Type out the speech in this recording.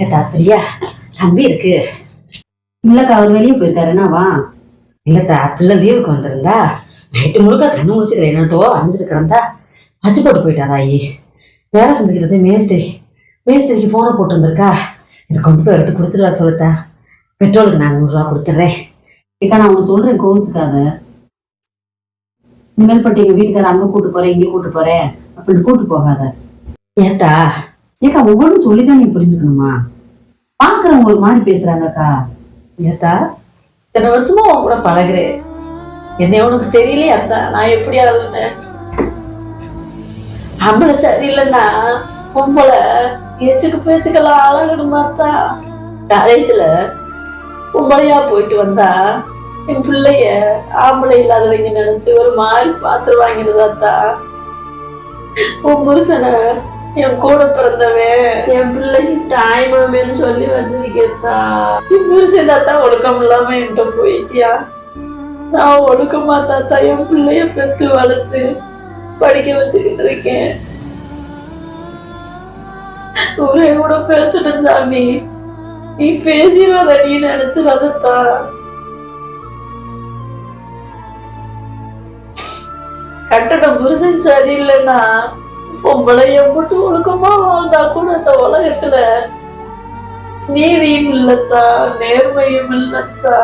ஏத்தா பிரியா தம்பி இருக்கு. இல்லக்கா அவர் வெளியே போயிருக்காருனாவா இல்லத்தா பிள்ளை லீவுக்கு வந்திருந்தா நைட்டு முழுக்க கண்ணு முடிச்சுக்கிறேன் என்னத்தோ அஞ்சிட்டு கிடந்தா அச்சு போட்டு போயிட்டாரா ஐயே. வேலை செஞ்சுக்கிறது மேஸ்திரி. மேஸ்திரிக்கு போனை போட்டு வந்திருக்கா இதை கொண்டு போய் எடுத்து கொடுத்துட்டு வர சொல்லுத்தா. பெட்ரோலுக்கு நான் நூறுரூவா கொடுத்துட்றேன். ஏக்கா நான் உனக்கு சொல்றேன் கோவிச்சுக்காத. இனிமேல் பட்டு எங்கள் வீட்டுக்கார அங்கே கூட்டு போறேன் இங்கே கூட்டு போகிறேன் அப்படின்னு கூட்டு போகாத. ஏத்தா ஏக்கா ஒவ்வொன்றும் சொல்லிதான் நீ புரிஞ்சுக்கணுமா? பாக்குறவங்க ஒரு மாதிரி பேசுறாங்கக்கா. ஏத்தா இத்தனை வருஷமா உன் கூட பழகுறேன். என்னை உனக்கு தெரியலையே அத்தா? நான் எப்படி ஆளுன்னு ஆம்பளை சரியில்லைன்னா பொம்பளை எச்சுக்கு பேச்சுக்கெல்லாம் அழகணுமாத்தா காலேஜ்ல பொம்பளையா போயிட்டு வந்தா என் பிள்ளைய ஆம்பளை இல்லாதவங்க நினைச்சு ஒரு மாதிரி பாத்துருவாங்கதாத்தா உன் புருஷனை என் கூட பிறந்தவன் என் பிள்ளைக்கு தாய் மாமேன்னு சொல்லி வந்திருக்கேத்தா இன்னொரு புருஷன் தாத்தா ஒழுக்கம் இல்லாம என்கிட்ட போயிட்டியா? நான் ஒழுக்கமா தாத்தா என் பிள்ளைய பெற்று வளர்த்து படிக்க வச்சுக்கிட்டு இருக்கேன். ஒரே கூட பேசட்டும் சாமி. நீ பேசிடாத நீ நினைச்சிடாதத்தா கட்டண புருஷன் சரியில்லைன்னா பொம்பளை போட்டு ஒழுக்கமா வாழ்ந்தா கூட இந்த உலகத்துல நீதியும் இல்லத்தா நேர்மையும் இல்லத்தா.